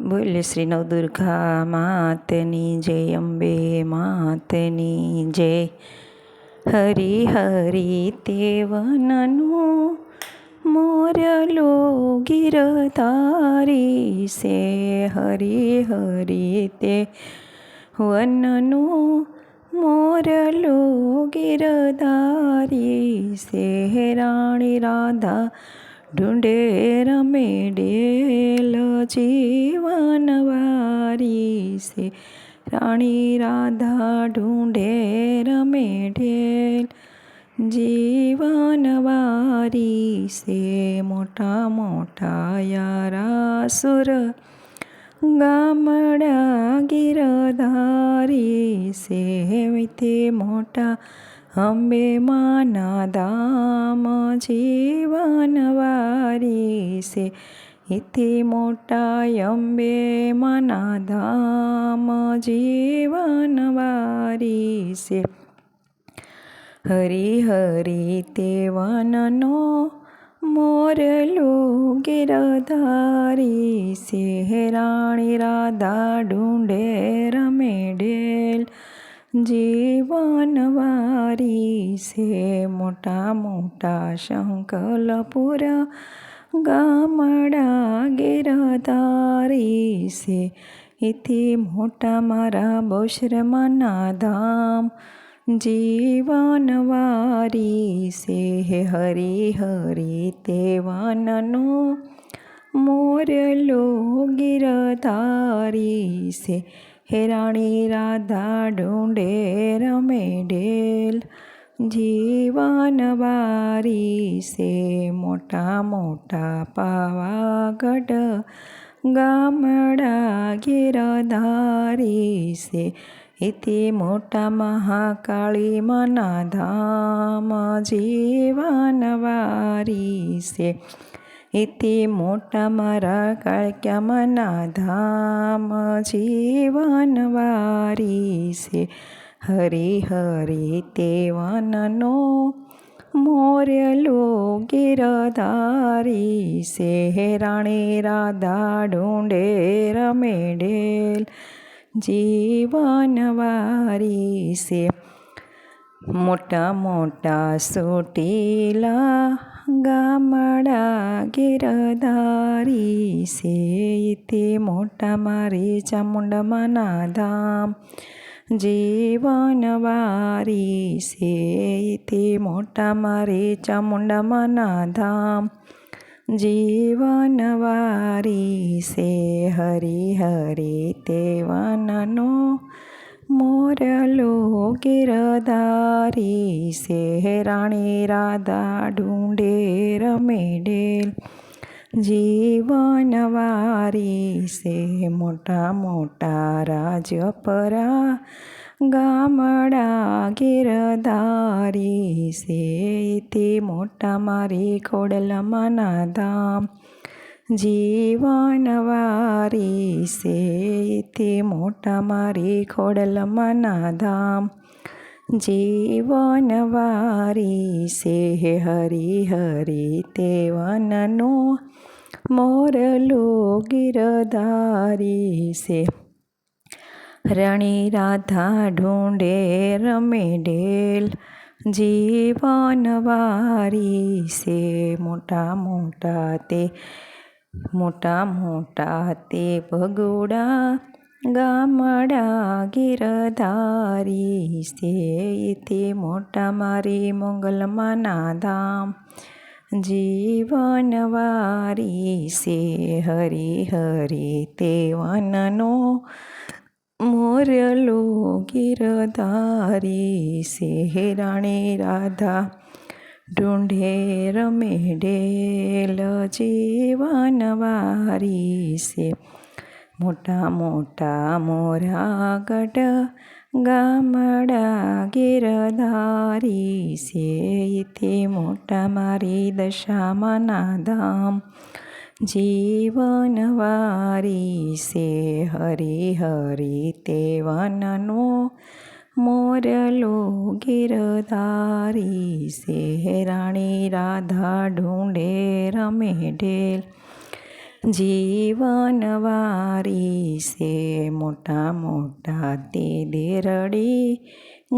બોલ શ્રી નવદુર્ગા માતની જય, અંબે માતની જય. હરિ હરિ તે વનનું મોરલો ગિરધારી સે હરિ હરિ તે વનનું મોરલો ગિરધારી સે રાણી રાધા ઢૂંઢે રમે ડેલ જીવનવારી સે રાણી રાધા ઢૂંઢે રમે ઢેલ જીવનવારી સે મોટા મોટા યારા સુર ગામડા ગિરધારી તે મોટા અંબે માના દામ જીવનવારી સે ઇતિ મોટા અંબે માના ધામ જીવનવારી સે હરી હરી તે વનનો મોરલો ગિરધારી સે રાણી રાધા ઢૂંઢે રમે ડેલ જીવનવારી છે મોટા મોટા શંકલપુર ગામડા ગિરધારી છે. એથી મોટા મારા બૌશ્રમના ધામ જીવનવારી હે હરી હરી તે વનનો મોરલો ગિરધારી સે હે રાણી રાધા ઢૂંઢે રમે જીવન વારી સે મોટા મોટા પાવાગઢ ગામડા ગિરધારી સે એતે મોટા મહાકાળી મના ધામ જીવનવારી સે ઇતિ મોટા મારા કાળક્યા મના ધામ જીવનવારી સે હરી હરી તે વનનો મોરલો ગિરધારી સે રાણી રાધા ઢૂંઢે રમેડેલ જીવન જીવનવારી સે મોટા મોટા સોટીલા ગામડા ગિરધારી સે તે મોટા મારી ચામુંડમાના ધામ જીવનવારી સે તે મોટા મારી ચામુંડમાના ધામ જીવનવારી સે હરી હરી તે વનનો મોરલો ગિરધારી શેરાણી રાધા ઢૂંઢે રમે ડેલ જીવનવારી સે મોટા મોટા રાજપરા ગામડા ગિરધારી સે. તે મોટા મારી ખોડલમાના ધામ જીવનવારી સે તે મોટા મારી ખોડલમાના ધામ. જીવનવારી સે હરી હરી તે વનનો મોરલો ગિરધારી સે. રણી રાધા ઢૂંઢે રમે ડેલ. જીવનવારી સે મોટા મોટા તે મોટા મોટા તે ભગોડા ગામડા ગિરધારી સે તે મોટા મારી મંગલમાના ધામ જીવનવારી. છે હરી હરી તે વનનો મોરલો ગિરધારી. સે રાણી રાધા ઢૂંઢે રમે ડેલ જીવનવારી છે મોટા મોટા મોરા ગઢ ગામડા ગીરધારી છે ઇથી મોટા મારી દશામાના ધામ જીવનવારી છે હરી હરી તે વનનો મોરલો ગિરધારી સે રાણી રાધા ઢૂંઢે રમે ઢેલ જીવનવારી છે મોટા મોટા તે દેરડી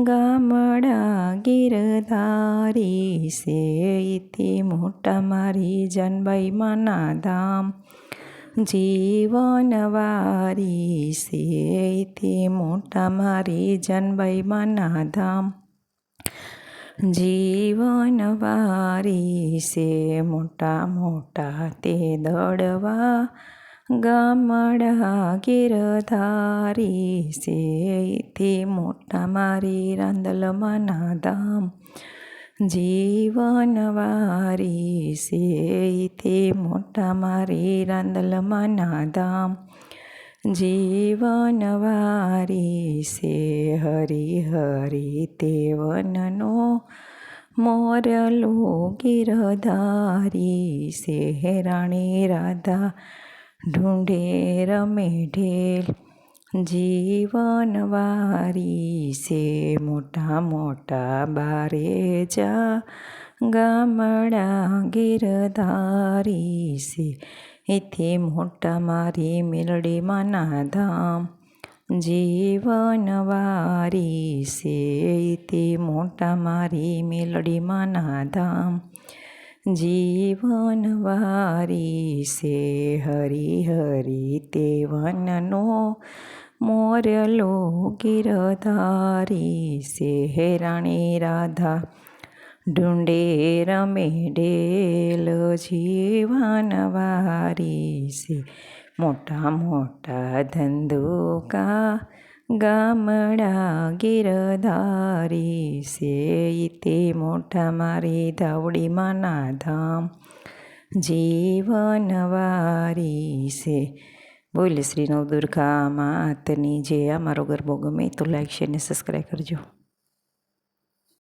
ગામડા ગીરધારી છે ઇતિ મોટા મારી જનબાઈ મના ધામ જીવનવારી છે તે મોટા મારી જન્મય મના ધામ જીવનવારી છે મોટા મોટા તે દડવા ગામડા ગીરધારી છે તે મોટા મારી રાંદલ મના ધામ જીવનવારી સે તે મોટા મારી રાંદલ મના ધામ જીવનવારી સે હરી હરી તેવનનો મોરલો ગીરધારી સે રાણી રાધા, ઢૂંઢે રમે ઢેલ. જીવનવારી છે મોટા મોટા બારે જા, ગામડા ગીરધારી છે એથી મોટા મારી મેલડી માના ધામ. જીવનવારી છે એથી મોટા મારી મેલડી માના ધામ. જીવનવારી છે હરી હરી તે વનનો મોરલો ગીરધારી છે હેરાણી રાધા, ઢૂંઢે રમે ડેલ જીવનવારી છે મોટા મોટા ધંધુકા ગામડા ગીરધારી છે તે મોટા મારી ધાવડી ના ધામ જીવનવારી છે બોલ શ્રી નવદુર્ગા માતની જે અમારો ગરબો ગમે તો લાઈક શેર ને સબસ્ક્રાઈબ કરજો.